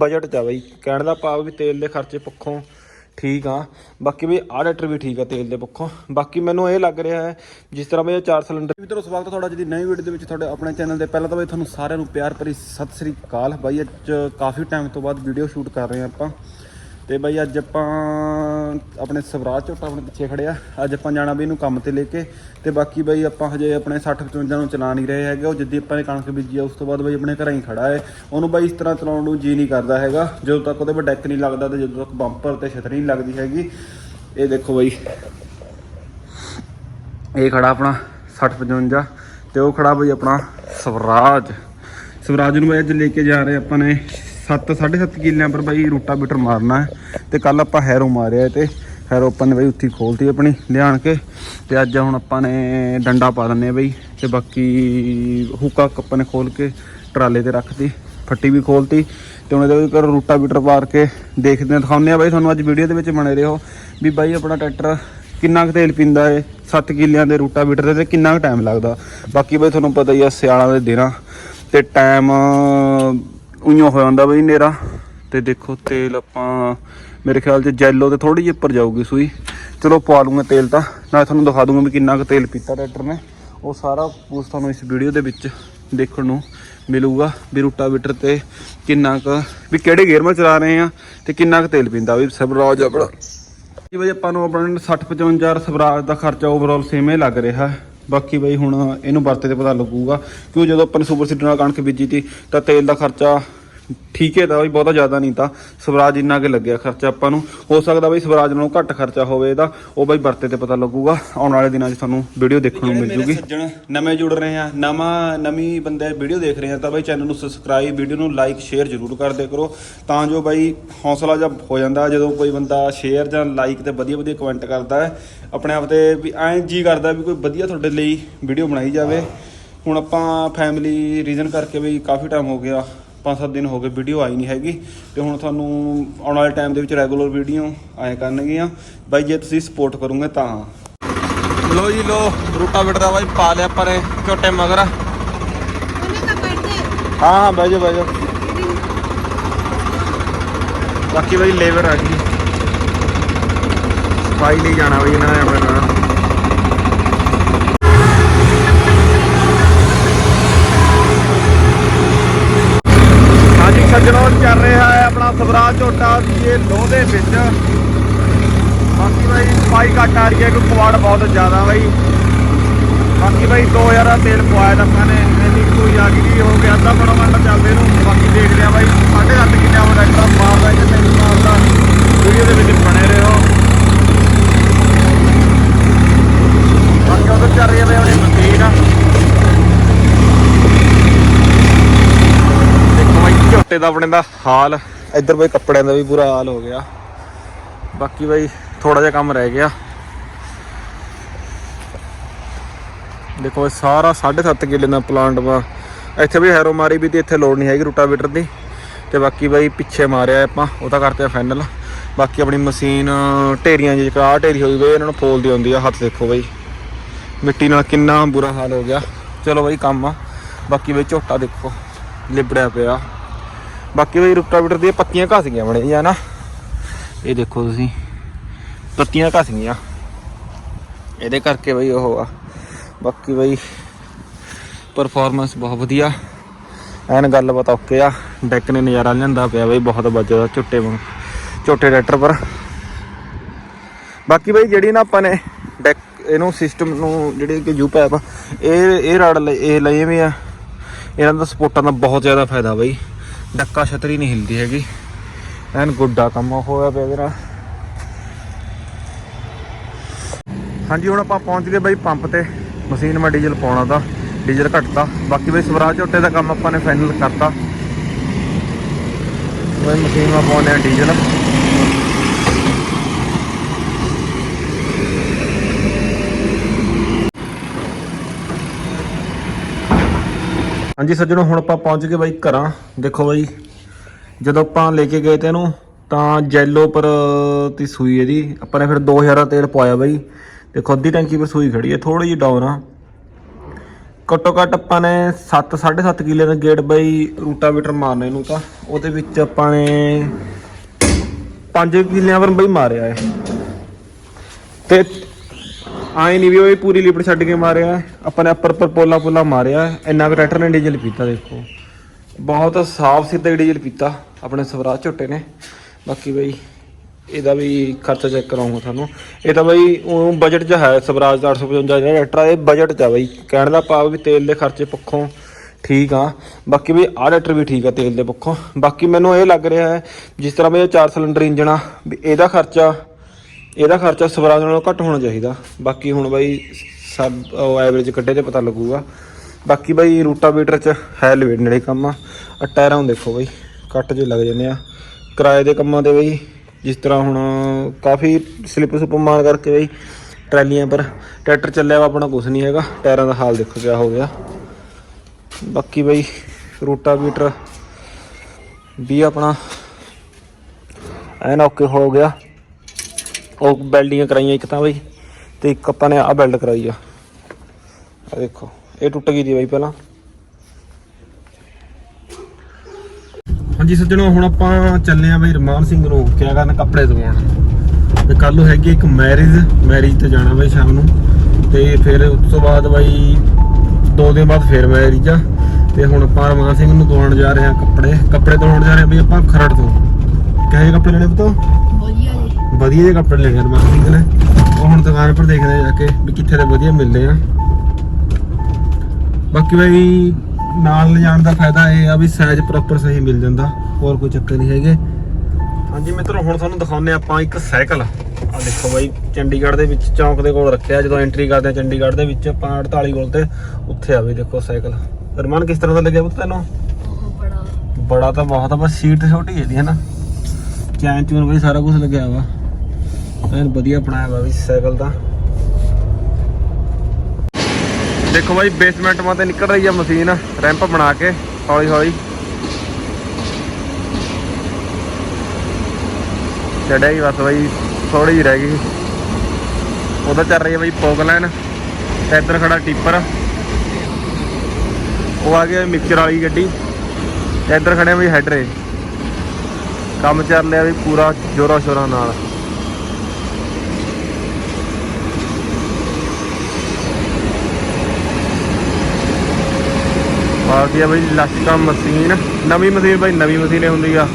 Budget ਚ ਆ ਬਾਈ। ਕਹਿਣ ਦਾ ਭਾਵ ਵੀ ਤੇਲ ਦੇ ਖਰਚੇ ਪੱਖੋਂ ਠੀਕ ਆ। ਬਾਕੀ ਵੀ ਆਹ ਟਰੈਕਟਰ ਵੀ ਠੀਕ ਆ ਤੇਲ ਦੇ ਪੱਖੋਂ। ਬਾਕੀ ਮੈਨੂੰ ਇਹ ਲੱਗ ਰਿਹਾ ਹੈ, ਜਿਸ ਤਰ੍ਹਾਂ ਬਈ ਇਹ ਚਾਰ ਸਿਲੰਡਰ ਵੀ ਤੁਹਾਨੂੰ ਸਵਾਗਤ ਹੈ ਤੁਹਾਡਾ ਜਿਹਦੀ ਨਵੀਂ ਵੀਡੀਓ ਦੇ ਵਿੱਚ ਤੁਹਾਡੇ ਆਪਣੇ ਚੈਨਲ ਦੇ। ਪਹਿਲਾਂ ਤਾਂ ਬਈ ਤੁਹਾਨੂੰ ਸਾਰਿਆਂ ਨੂੰ ਪਿਆਰ ਭਰੀ ਸਤਿ ਸ੍ਰੀ ਅਕਾਲ। ਬਾਈ ਅੱਜ ਕਾਫੀ ਟਾਈਮ ਤੋਂ ਬਾਅਦ ਵੀਡੀਓ ਸ਼ੂਟ ਕਰ ਰਹੇ ਹਾਂ ਆਪਾਂ। ਤੇ ਬਾਈ ਅੱਜ ਆਪਾਂ ਆਪਣੇ ਸਵਰਾਜ ਝੋਟਾ ਆਪਣੇ ਪਿੱਛੇ ਖੜਿਆ ਅੱਜ ਆਪਾਂ ਜਾਣਾ ਬਈ ਇਹਨੂੰ ਕੰਮ ਤੇ ਲੈ ਕੇ। ਤੇ ਬਾਕੀ ਬਾਈ ਆਪਾਂ ਹਜੇ ਆਪਣੇ 60 55 ਨੂੰ ਚਲਾ ਨਹੀਂ ਰਹੇ ਹੈਗੇ। ਉਹ ਜਿੱਦੀ ਆਪਾਂ ਨੇ ਕਣਕ ਬੀਜੀ ਆ, ਉਸ ਤੋਂ ਬਾਅਦ ਬਾਈ ਆਪਣੇ ਘਰਾਂ ਹੀ ਖੜਾ ਹੈ। ਉਹਨੂੰ ਬਾਈ ਇਸ ਤਰ੍ਹਾਂ ਚਲਾਉਣ ਨੂੰ ਜੀ ਨਹੀਂ ਕਰਦਾ ਹੈਗਾ। ਜਦੋਂ ਤੱਕ ਉਹਦੇ 'ਤੇ ਡੈਕ ਨਹੀਂ ਲੱਗਦਾ ਤੇ ਜਦੋਂ ਤੱਕ ਬੰਪਰ ਤੇ ਛਤਰੀ ਨਹੀਂ ਲੱਗਦੀ ਹੈਗੀ। ਇਹ ਦੇਖੋ ਬਾਈ। ਇਹ ਖੜਾ ਆਪਣਾ 60 55 ਤੇ ਉਹ ਖੜਾ ਬਈ ਆਪਣਾ ਸਵਰਾਜ। ਸਵਰਾਜ ਨੂੰ ਬਾਈ ਅੱਜ ਲੈ ਕੇ ਜਾ ਰਹੇ ਆਪਾਂ ਨੇ 7 7.5 ਕਿੱਲਿਆਂ ਪਰ ਬਾਈ ਰੂਟਾ ਬੀਟਰ ਮਾਰਨਾ ਹੈ ਤੇ ਕੱਲ ਆਪਾਂ ਹੈਰੋ ਮਾਰਿਆ ਤੇ ਹੈਰੋ ਆਪਾਂ ਨੇ ਬਾਈ ਉੱਥੇ ਹੀ ਖੋਲਤੀ ਆਪਣੀ ਲਿਆਣ ਕੇ ਤੇ ਅੱਜ ਹੁਣ ਆਪਾਂ ਨੇ ਡੰਡਾ ਪਾ ਦਿੰਨੇ ਆ ਬਾਈ ਤੇ ਬਾਕੀ ਹੁੱਕਾ ਆਪਾਂ ਨੇ ਖੋਲ ਕੇ ਟਰਾਲੇ ਤੇ ਰੱਖਤੀ, ਫੱਟੀ ਵੀ ਖੋਲਤੀ ਤੇ ਹੁਣ ਇਹਦੇ ਵਿੱਚ ਕਰ ਰੂਟਾ ਬੀਟਰ ਮਾਰ ਕੇ ਦੇਖਦੇ ਹਾਂ, ਦਿਖਾਉਂਦੇ ਆ ਬਾਈ ਤੁਹਾਨੂੰ ਅੱਜ ਵੀਡੀਓ ਦੇ ਵਿੱਚ ਬਣੇ ਰਹੋ ਵੀ ਬਾਈ ਆਪਣਾ ਟਰੈਕਟਰ ਕਿੰਨਾ ਕੁ ਤੇਲ ਪੀਂਦਾ ਏ 7 ਕਿੱਲਿਆਂ ਦੇ ਰੂਟਾ ਬੀਟਰ ਤੇ ਕਿੰਨਾ ਕੁ ਟਾਈਮ ਲੱਗਦਾ। ਬਾਕੀ ਬਾਈ ਤੁਹਾਨੂੰ ਪਤਾ ਹੀ ਆ, ਸਿਆਲਾਂ ਦੇ ਦਿਨਾਂ ਤੇ ਟਾਈਮ ਉਈਓ ਹੋ ਜਾਂਦਾ ਬਈ ਨੇਰਾ ਤੇ ਦੇਖੋ ਤੇਲ ਆਪਾਂ, ਮੇਰੇ ਖਿਆਲ 'ਚ ਜੈਲੋ ਤੇ ਥੋੜੀ ਜਿਹੀ ਉੱਪਰ ਜਾਊਗੀ ਸੂਈ। ਚਲੋ ਪਵਾ ਲੂੰਗਾ ਤੇਲ ਤਾਂ। ਮੈਂ ਤੁਹਾਨੂੰ ਦਿਖਾ ਦੂੰਗਾ ਵੀ ਕਿੰਨਾ ਕੁ ਤੇਲ ਪੀਤਾ ਟਰੈਕਟਰ ਨੇ। ਉਹ ਸਾਰਾ ਕੁਝ ਤੁਹਾਨੂੰ ਇਸ ਵੀਡੀਓ ਦੇ ਵਿੱਚ ਦੇਖਣ ਨੂੰ ਮਿਲੂਗਾ ਵੀ ਰੂਟਾ ਬੀਟਰ ਤੇ ਕਿੰਨਾ ਕੁ, ਵੀ ਕਿਹੜੇ ਗੇਅਰ 'ਮਾ ਚਲਾ ਰਹੇ ਆ ਤੇ ਕਿੰਨਾ ਕੁ ਤੇਲ ਪੀਂਦਾ ਵੀ ਸਭ ਆਪਣਾ। ਜੀ ਬਈ ਆਪਾਂ ਨੂੰ ਆਪਣਾ 60 55 ਸਵਰਾਜ ਦਾ ਖਰਚਾ ਓਵਰਆਲ ਸੇਮ ਹੀ ਲੱਗ ਰਿਹਾ। ਬਾਕੀ ਬਈ ਹੁਣ ਇਹਨੂੰ ਵਰਤੇ ਤੇ ਪਤਾ ਲੱਗੂਗਾ, ਕਿਉਂ ਜਦੋਂ ਆਪਾਂ ਨੇ ਸੁਪਰ ਸੀਡਰ ਨਾਲ ਕਣਕ ਬੀਜੀ ਤੀ, ਤਾਂ ਤੇਲ ਦਾ ਖਰਚਾ ਠੀਕ ਹੈ ਤਾਂ ਬਈ ਬਹੁਤਾ ਜ਼ਿਆਦਾ ਨਹੀਂ ਤਾਂ ਸਵਰਾਜ ਇੰਨਾ ਕਿ ਲੱਗਿਆ ਖਰਚਾ ਆਪਾਂ ਨੂੰ। ਹੋ ਸਕਦਾ ਬਈ ਸਵਰਾਜ ਨਾਲੋਂ ਘੱਟ ਖਰਚਾ ਹੋਵੇ ਇਹਦਾ ਉਹ ਬਈ ਵਰਤੇ ਤੇ ਪਤਾ ਲੱਗੂਗਾ। ਆਉਣ ਵਾਲੇ ਦਿਨਾਂ 'ਚ ਤੁਹਾਨੂੰ ਵੀਡੀਓ ਦੇਖਣ ਨੂੰ ਮਿਲ ਜੂਗੀ। ਸੱਜਣ ਨਵੇਂ ਜੁੜ ਰਹੇ ਆ ਨਵਾਂ ਨਵੀਂ ਬੰਦੇ ਵੀਡੀਓ ਦੇਖ ਰਹੇ ਆ ਤਾਂ ਬਈ ਚੈਨਲ ਨੂੰ ਸਬਸਕ੍ਰਾਈਬ ਵੀਡੀਓ ਨੂੰ ਲਾਈਕ ਸ਼ੇਅਰ ਜ਼ਰੂਰ ਕਰਦੇ ਕਰੋ। ਤਾਂ ਜੋ ਬਈ ਹੌਸਲਾ ਜਬ ਹੋ ਜਾਂਦਾ ਜਦੋਂ ਕੋਈ ਬੰਦਾ ਸ਼ੇਅਰ ਜਾਂ ਲਾਈਕ ਤੇ ਵਧੀਆ ਵਧੀਆ ਕਮੈਂਟ ਕਰਦਾ ਹੈ ਆਪਣੇ ਆਪ ਤੇ ਵੀ ਐਂ ਜੀ ਕਰਦਾ ਵੀ ਕੋਈ ਵਧੀਆ ਤੁਹਾਡੇ ਲਈ ਵੀਡੀਓ ਬਣਾਈ ਜਾਵੇ। ਹੁਣ ਆਪਾਂ ਫੈਮਿਲੀ ਰੀਜ਼ਨ ਕਰਕੇ ਵੀ ਕਾਫੀ ਟਾਈਮ ਹੋ ਗਿਆ। ਪੰਜ ਸੱਤ ਦਿਨ ਹੋ ਗਏ ਵੀਡੀਓ ਆਈ ਨਹੀਂ ਹੈਗੀ ਤੇ ਹੁਣ ਤੁਹਾਨੂੰ ਆਉਣ ਵਾਲੇ ਟਾਈਮ ਦੇ ਵਿੱਚ ਰੈਗੂਲਰ ਵੀਡੀਓ ਆਏ ਕਰਨਗੀਆਂ। ਬਾਈ ਜੇ ਤੁਸੀਂ ਸਪੋਰਟ ਕਰੋਗੇ ਤਾਂ। ਲੋ ਜੀ ਲੋ ਰੂਟਾ ਦਾ ਬਾਈ ਪਾ ਲਿਆ ਪਰ ਝੋਟੇ ਮਗਰ। ਹਾਂ ਹਾਂ ਬਹਿ ਜਾ ਬਹਿ ਜਾ। ਬਾਕੀ ਬਾਈ ਲੇਬਰ ਆ ਗਈ। ਸਫ਼ਾਈ ਲਈ ਜਾਣਾ ਬਈ ਇਹਨਾਂ ਨੇ ਆਪਣੇ। ਨਾਲ ਹਾਂਜੀ ਸੱਜਣੋ ਚੱਲ ਰਿਹਾ ਹੈ ਆਪਣਾ ਸਵਰਾਜ ਝੋਟਾ ਲੋਹ ਦੇ ਵਿੱਚ। ਬਾਕੀ ਬਾਈ ਸਫ਼ਾਈ ਘੱਟ ਆ ਰਹੀ ਹੈ ਕਿਉਂਕਿ ਕੁਆੜ ਬਹੁਤ ਜ਼ਿਆਦਾ ਬਾਈ। ਬਾਕੀ ਬਾਈ 2000 ਦਾ ਤੇਲ ਪਵਾਇਆ ਤਾਂ ਆਪਾਂ ਨੇ, ਇੰਨੀ ਕੋਈ ਆ ਗਈ ਹੋ ਗਿਆ, ਅੱਧਾ ਪੌਣਾ ਘੰਟਾ ਚੱਲਦੇ ਨੂੰ। ਬਾਕੀ ਦੇਖਦੇ ਆ ਬਾਈ 8.5 ਕਿੰਨਾ ਉਹ ਟਰੈਕਟਰ ਮਾਰਦਾ ਜਿੰਨੇ ਮਾਰਦਾ ਵੀਡੀਓ ਦੇ ਵਿੱਚ ਬਣੇ ਰਹੋ ਬਾਕੀ ਉਧਰ ਚੱਲ ਰਹੀ ਹੈ ਬਾਈ ਆਪਣੀ ਮਸ਼ੀਨ ਦੇਖੋ ਬਾਈ, ਝੋਟੇ ਦਾ ਆਪਣੇ ਦਾ ਹਾਲ। ਇੱਧਰ ਬਈ ਕੱਪੜਿਆਂ ਦਾ ਵੀ ਬੁਰਾ ਹਾਲ ਹੋ ਗਿਆ। ਬਾਕੀ ਬਾਈ ਥੋੜਾ ਜਿਹਾ ਕੰਮ ਰਹਿ ਗਿਆ। ਦੇਖੋ ਇਹ ਸਾਰਾ 7.5 ਕਿੱਲੇ ਦਾ ਪਲਾਂਟ ਵਾ। ਇੱਥੇ ਵੀ ਹੈਰੋ ਮਾਰੀ ਵੀ ਤੇ ਇੱਥੇ ਲੋੜ ਨਹੀਂ ਹੈਗੀ ਰੂਟਾਵੀਟਰ ਦੀ। ਤੇ ਬਾਕੀ ਬਾਈ ਪਿੱਛੇ ਮਾਰਿਆ ਆਪਾਂ, ਉਹ ਤਾਂ ਕਰਤੇ ਫਾਈਨਲ ਬਾਕੀ ਆਪਣੀ ਮਸ਼ੀਨ, ਢੇਰੀਆਂ ਜਿਹੀ ਆ ਢੇਰੀ ਹੋਈ ਵੇ ਇਹਨਾਂ ਨੂੰ ਫੋਲਦੀ ਹੁੰਦੀ ਆ, ਹੱਥ ਦੇਖੋ ਬਾਈ। ਮਿੱਟੀ ਨਾਲ ਕਿੰਨਾ ਬੁਰਾ ਹਾਲ ਹੋ ਗਿਆ। ਚਲੋ ਬਾਈ ਕੰਮ ਆ। ਬਾਕੀ ਬਾਈ ਝੋਟਾ ਦੇਖੋ, ਲਿਬੜਿਆ ਪਿਆ। ਬਾਕੀ ਬਈ ਰੂਟਾਵੀਟਰ ਦੀਆਂ ਪੱਤੀਆਂ ਘਸ ਗਈਆਂ ਬਣੇ ਜੀ ਨਾ? ਇਹ ਦੇਖੋ ਤੁਸੀਂ, ਪੱਤੀਆਂ ਘਸ ਗਈਆਂ। ਇਹਦੇ ਕਰਕੇ ਬਈ ਉਹ ਆ। ਬਾਕੀ ਬਈ ਪਰਫਾਰਮੈਂਸ ਬਹੁਤ ਵਧੀਆ। ਐਨ ਗੱਲਬਾਤ ਬਤਾ ਓਕੇ ਆ। ਡੈਕ ਨੇ ਨਜ਼ਾਰਾ ਲਿਆਂਦਾ ਪਿਆ ਬਈ, ਬਹੁਤ ਵੱਜਦਾ ਝੁੱਟੇ ਵਾਂਗ। ਝੋਟੇ ਟਰੈਕਟਰ ਪਰ। ਬਾਕੀ ਬਈ ਜਿਹੜੀ ਨਾ ਆਪਾਂ ਨੇ ਡੈਕ, ਇਹਨੂੰ ਸਿਸਟਮ ਨੂੰ ਜਿਹੜੀ ਕਿ ਯੂ ਪੈਪ ਇਹ ਇਹ ਰੜ ਲਈ ਇਹ ਲਏ ਵੀ ਆ। ਇਹਨਾਂ ਦਾ ਸਪੋਰਟਾਂ ਦਾ ਬਹੁਤ ਜ਼ਿਆਦਾ ਫਾਇਦਾ ਬਈ। ਡੱਕਾ ਛਤਰੀ ਨਹੀਂ ਹਿਲਦੀ ਹੈਗੀ। ਐਨ ਗੁੱਡਾ ਕੰਮ ਹੋਇਆ ਪਿਆ ਇਹਦੇ ਹਾਂਜੀ, ਹੁਣ ਆਪਾਂ ਪਹੁੰਚ ਗਏ ਬਾਈ ਪੰਪ ਤੇ। ਮਸ਼ੀਨ ਮੈਂ ਡੀਜ਼ਲ ਪਾਉਣਾ ਦਾ, ਡੀਜ਼ਲ ਘਟਦਾ। ਬਾਕੀ ਬਈ ਸਵਰਾਜ ਝੋਟੇ ਦਾ ਕੰਮ ਆਪਾਂ ਨੇ ਫਾਈਨਲ ਕਰਤਾ। ਬਈ ਮਸ਼ੀਨ ਮੈਂ ਪਾਉਂਦੇ ਆ ਡੀਜ਼ਲ। ਹਾਂਜੀ ਸੱਜਣੋ ਹੁਣ ਆਪਾਂ ਪਹੁੰਚ ਗਏ ਬਾਈ ਘਰਾਂ, ਦੇਖੋ ਬਾਈ, ਜਦੋਂ ਆਪਾਂ ਲੈ ਕੇ ਗਏ ਤੇ ਇਹਨੂੰ, ਤਾਂ ਜੈਲੋ ਪਰ ਤੀ ਸੂਈ ਇਹਦੀ, ਆਪਾਂ ਨੇ ਫਿਰ 2000 ਦਾ ਤੇਲ ਪਵਾਇਆ ਬਾਈ। ਦੇਖੋ, ਅੱਧੀ ਟੈਂਕੀ ਪਰ ਸੂਈ ਖੜੀ ਹੈ ਥੋੜੀ ਜਿਹੀ ਡਾਊਨ ਆ। ਘੱਟੋ ਘੱਟ ਆਪਾਂ ਨੇ 7 7.5 ਕਿੱਲੇ ਦਾ ਗੇਟ ਬਾਈ ਰੂਟਾਵੇਟਰ ਮਾਰਨੇ ਇਹਨੂੰ ਤਾਂ। ਉਹਦੇ ਵਿੱਚ ਆਪਾਂ ਨੇ 5 ਕਿਲਿਆਂ ਪਰ ਬਾਈ ਮਾਰਿਆ ਹੈ ਤੇ ਆਏ ਨਹੀਂ ਵੀ ਉਹ ਇਹ ਪੂਰੀ ਲਿਪਟ ਛੱਡ ਕੇ ਮਾਰਿਆ। ਹੈ। ਆਪਾਂ ਨੇ ਉੱਪਰ ਉੱਪਰ ਪੋਲਾ ਪੋਲਾ ਮਾਰਿਆ। ਇੰਨਾ ਕੁ ਟਰੈਕਟਰ ਨੇ ਡੀਜ਼ਲ ਪੀਤਾ ਦੇਖੋ। ਬਹੁਤ ਸਾਫ਼ ਸਿੱਧਾ ਡੀਜ਼ਲ ਪੀਤਾ। ਆਪਣੇ ਸਵਰਾਜ ਝੋਟੇ ਨੇ। ਬਾਕੀ ਬਈ ਇਹਦਾ ਵੀ ਖਰਚਾ ਚੈੱਕ ਕਰਾਉਂਗਾ ਤੁਹਾਨੂੰ। ਇਹ ਤਾਂ ਬਈ ਉਹ ਬਜਟ 'ਚ ਹੈ ਸਵਰਾਜ ਦਾ 855 ਜਿਹੜਾ ਟਰੈਕਟਰ ਆ, ਇਹ ਬਜਟ 'ਚ ਆ ਬਈ। ਕਹਿਣ ਦਾ ਭਾਵ ਵੀ ਤੇਲ ਦੇ ਖਰਚੇ ਪੱਖੋਂ ਠੀਕ ਆ। ਬਾਕੀ ਵੀ ਆਹ ਟਰੈਕਟਰ ਵੀ ਠੀਕ ਆ ਤੇਲ ਦੇ ਪੱਖੋਂ। ਬਾਕੀ ਮੈਨੂੰ ਇਹ ਲੱਗ ਰਿਹਾ ਹੈ ਜਿਸ ਤਰ੍ਹਾਂ ਬਈ ਇਹ 4 ਸਿਲੰਡਰ ਇੰਜਨ ਆ ਵੀ ਇਹਦਾ ਖਰਚਾ ਇਹਦਾ ਖਰਚਾ ਸਵਰਾਜ ਨਾਲੋਂ ਘੱਟ ਹੋਣਾ ਚਾਹੀਦਾ। ਬਾਕੀ ਹੁਣ ਬਾਈ ਸਭ ਐਵਰੇਜ ਕੱਢੇ ਤੇ ਪਤਾ ਲੱਗੂਗਾ। ਬਾਕੀ ਬਾਈ ਰੂਟਾਵੇਟਰ ਚ ਹੈ ਲਵੇਟ ਨੇੜੇ ਕੰਮ ਆ। ਆਹ ਟਾਇਰਾਂ ਨੂੰ ਦੇਖੋ ਬਾਈ, ਕੱਟ ਜੇ ਲੱਗ ਜਾਂਦੇ ਆ। ਕਿਰਾਏ ਦੇ ਕੰਮਾਂ ਤੇ ਬਾਈ, ਜਿਸ ਤਰ੍ਹਾਂ ਹੁਣ ਕਾਫੀ ਸਲਿੱਪ ਸੁਪ ਮਾਰ ਕਰਕੇ ਬਾਈ, ਟਰਾਲੀਆਂ ਪਰ ਟਰੈਕਟਰ ਚੱਲਿਆ ਵਾ, ਆਪਣਾ ਕੁਝ ਨਹੀਂ ਹੈਗਾ। ਟਾਇਰਾਂ ਦਾ ਹਾਲ ਦੇਖੋ ਕਿਆ ਹੋ ਗਿਆ। ਬਾਕੀ ਬਾਈ ਰੂਟਾਵੇਟਰ ਵੀ ਆਪਣਾ ਐਨ ਓਕੇ ਹੋ ਗਿਆ। ਉਹ ਬੈਲਡਿੰਗਾਂ ਕਰਾਈਆਂ ਇੱਕ ਤਾਂ ਬਈ ਤੇ ਇੱਕ ਆਪਾਂ ਨੇ ਆ ਬੈਲਡ ਕਰਾਈ ਆ। ਆ ਦੇਖੋ, ਇਹ ਟੁੱਟ ਗਈ ਦੀ ਬਈ ਪਹਿਲਾਂ। ਹਾਂਜੀ ਸੱਜਣੋ, ਹੁਣ ਆਪਾਂ ਚੱਲੇ ਆ ਬਈ ਰਮਾਨ ਸਿੰਘ ਨੂੰ ਕਿਆ ਕਰਨ ਕੱਪੜੇ ਧਵਾਉਣ ਤੇ ਕੱਲ ਨੂੰ ਹੈਗੀ ਇੱਕ ਮੈਰਿਜ ਮੈਰਿਜ ਤੇ ਜਾਣਾ ਬਈ ਸ਼ਾਮ ਨੂੰ। ਤੇ ਫਿਰ ਉਸ ਤੋਂ ਬਾਅਦ ਬਈ ਦੋ ਦਿਨ ਬਾਅਦ ਫਿਰ ਮੈਰਿਜ ਆ। ਤੇ ਹੁਣ ਆਪਾਂ ਰਮਾਨ ਸਿੰਘ ਨੂੰ ਦਵਾਉਣ ਜਾ ਰਹੇ ਆ ਕੱਪੜੇ। ਕੱਪੜੇ ਦਵਾਉਣ ਜਾ ਰਹੇ ਆ ਬਈ ਆਪਾਂ ਖਰੜ ਤੋਂ। ਕਹੇ ਕੱਪੜੇ ਲੈਣੇ ਬਤੋ ਵਧੀਆ ਜਿਹੇ ਕੱਪੜੇ ਲੈਣੇ ਰਮਾਨ ਸਿੰਘ ਨੇ? ਉਹ ਹੁਣ ਦੁਕਾਨ ਪਰ ਦੇਖਦੇ ਜਾ ਕੇ ਵੀ ਕਿੱਥੇ ਦੇ ਵਧੀਆ ਮਿਲਦੇ ਆ। ਬਾਕੀ ਬਈ ਨਾਲ ਲਿਜਾਣ ਦਾ ਫਾਇਦਾ ਇਹ ਆ ਵੀ ਸਾਈਜ਼ ਪ੍ਰੋਪਰ ਸਹੀ ਮਿਲ ਜਾਂਦਾ ਹੋਰ ਕੋਈ ਚੱਕਰ ਨਹੀਂ ਹੈਗੇ। ਹਾਂਜੀ ਮਿੱਤਰੋ ਹੁਣ ਤੁਹਾਨੂੰ ਦਿਖਾਉਂਦੇ ਆਪਾਂ ਇੱਕ ਸਾਈਕਲ। ਆ ਦੇਖੋ ਬਾਈ ਚੰਡੀਗੜ੍ਹ ਦੇ ਵਿੱਚ ਚੌਂਕ ਦੇ ਕੋਲ ਰੱਖਿਆ ਜਦੋਂ ਐਂਟਰੀ ਕਰਦੇ ਆ ਚੰਡੀਗੜ੍ਹ ਦੇ ਵਿੱਚ ਆਪਾਂ 48 ਕੋਲ ਤੇ ਉੱਥੇ ਆਵੇ ਦੇਖੋ ਸਾਈਕਲ। ਰਮਾਨ ਕਿਸ ਤਰ੍ਹਾਂ ਦਾ ਲੱਗਿਆ ਪੁੱਤ ਤੈਨੂੰ? ਬੜਾ। ਬੜਾ ਤਾਂ ਬਹੁਤ ਆ ਬਸ ਸੀਟ ਛੋਟੀ ਜਿਹੀ ਹੈ ਨਾ। ਚੈਨ ਚੂਨ ਵੀ ਸਾਰਾ ਕੁਝ ਲੱਗਿਆ ਵਾ। ਐਨ ਵਧੀਆ ਬਣਾਇਆ ਵਾ ਵੀ ਸਾਈਕਲ ਦਾ। ਦੇਖੋ ਬਾਈ ਬੇਸਮੈਂਟ ਮਾ ਤੇ ਨਿਕਲ ਰਹੀ ਆ ਮਸ਼ੀਨ ਰੈਂਪ ਬਣਾ ਕੇ, ਹੌਲੀ ਹੌਲੀ। ਚੜਿਆ ਹੀ ਬਸ ਬਾਈ ਥੋੜੀ ਜਿਹੀ ਰਹਿ ਗਈ। ਉਹਦਾ ਚੱਲ ਰਹੀ ਹੈ ਬਾਈ ਪੋਗਲੈਨ ਤੇ ਇੱਧਰ ਖੜਾ ਟਿੱਪਰ ਉਹ ਆ ਗਿਆ ਮਿਕਸਚਰ ਵਾਲੀ ਗੱਡੀ, ਤੇ ਇੱਧਰ ਖੜੇ ਆ ਬਈ ਹੈਡਰੇ ਕੰਮ ਚੱਲ ਰਿਹਾ ਵੀ ਪੂਰਾ ਜੋਰਾ ਸ਼ੋਰਾਂ ਨਾਲ। ਬਾਕੀ ਆ ਬਈ ਲਸ਼ਕਾ ਮਸ਼ੀਨ। ਨਵੀਂ ਮਸ਼ੀਨ ਬਈ ਨਵੀਂ ਮਸ਼ੀਨ ਹੁੰਦੀ ਆ।